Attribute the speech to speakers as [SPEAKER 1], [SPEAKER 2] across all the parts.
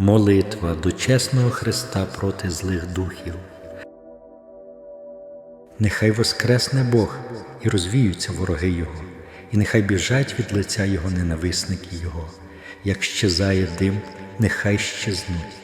[SPEAKER 1] Молитва до чесного Христа проти злих духів. Нехай воскресне Бог і розвіються вороги Його, і нехай біжать від лиця Його ненависники Його, як щезає дим, нехай щезнуть,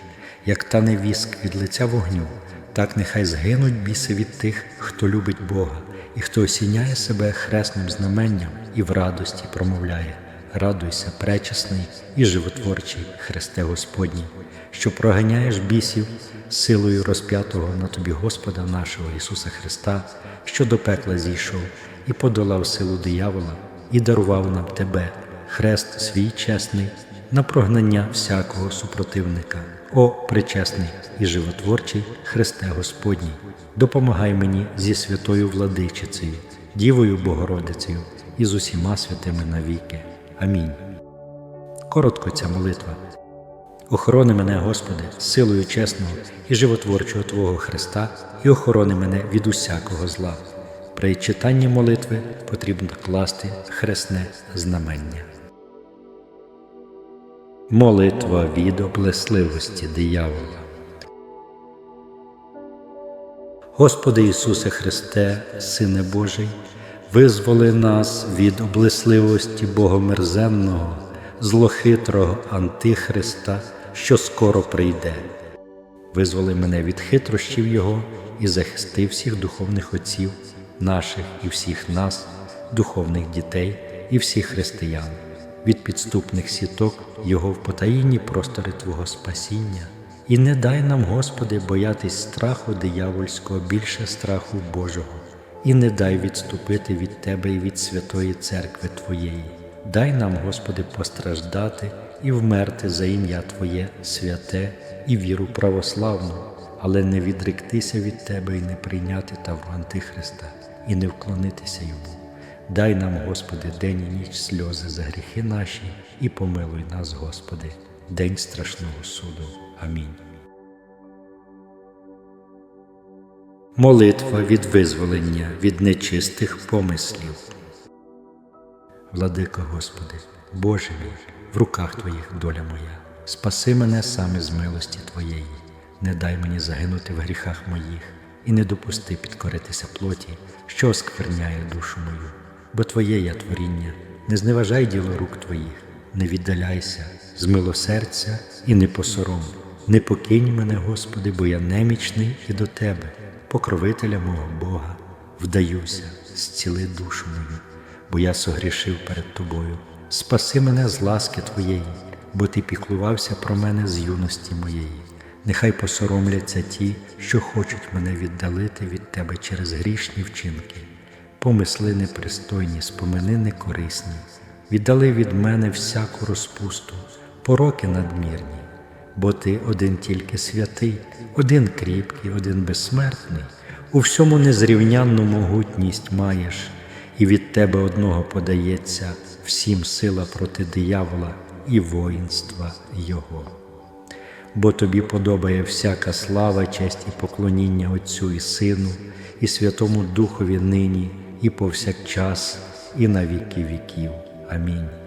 [SPEAKER 1] як тане віск від лиця вогню, так нехай згинуть біси від тих, хто любить Бога, і хто осіняє себе хресним знаменням і в радості промовляє. Радуйся, пречесний і животворчий Христе Господній, що проганяєш бісів силою розп'ятого на тобі Господа нашого Ісуса Христа, що до пекла зійшов і подолав силу диявола, і дарував нам Тебе, хрест свій чесний, на прогнання всякого супротивника. О, пречесний і животворчий Христе Господній, допомагай мені зі святою владичицею, Дівою Богородицею і з усіма святими навіки. Амінь. Коротко ця молитва. Охорони мене, Господи, силою чесного і животворчого Твого Христа, і охорони мене від усякого зла. При читанні молитви потрібно класти хресне знамення. Молитва від облесливості диявола. Господи Ісусе Христе, Сине Божий, визволи нас від облесливості Богомерзенного, злохитрого Антихриста, що скоро прийде. Визволи мене від хитрощів Його і захисти всіх духовних отців, наших і всіх нас, духовних дітей і всіх християн, від підступних сіток Його в потаїнні простори Твого спасіння. І не дай нам, Господи, боятись страху диявольського більше страху Божого, і не дай відступити від Тебе і від святої церкви Твоєї. Дай нам, Господи, постраждати і вмерти за ім'я Твоє святе і віру православну, але не відректися від Тебе і не прийняти тавру Антихриста, і не вклонитися йому. Дай нам, Господи, день і ніч сльози за гріхи наші, і помилуй нас, Господи, день страшного суду. Амінь. Молитва від визволення від нечистих помислів. Владико Господи, Боже мій, в руках Твоїх доля моя, спаси мене саме з милості Твоєї, не дай мені загинути в гріхах моїх і не допусти підкоритися плоті, що оскверняє душу мою, бо Твоє я творіння, не зневажай діло рук Твоїх, не віддаляйся, з милосердя і не посором. Не покинь мене, Господи, бо я немічний і до Тебе, покровителя мого Бога, вдаюся, зціли душу мою, бо я согрішив перед Тобою. Спаси мене з ласки Твоєї, бо Ти піклувався про мене з юності моєї. Нехай посоромляться ті, що хочуть мене віддалити від Тебе через грішні вчинки, помисли непристойні, спомини некорисні, віддали від мене всяку розпусту, пороки надмірні бо ти один тільки святий, один кріпкий, один безсмертний, у всьому незрівнянну могутність маєш, і від тебе одного подається всім сила проти диявола і воїнства Його. Бо тобі подобає всяка слава, честь і поклоніння Отцю і Сину, і Святому Духові нині, і повсякчас, і на віки віків. Амінь.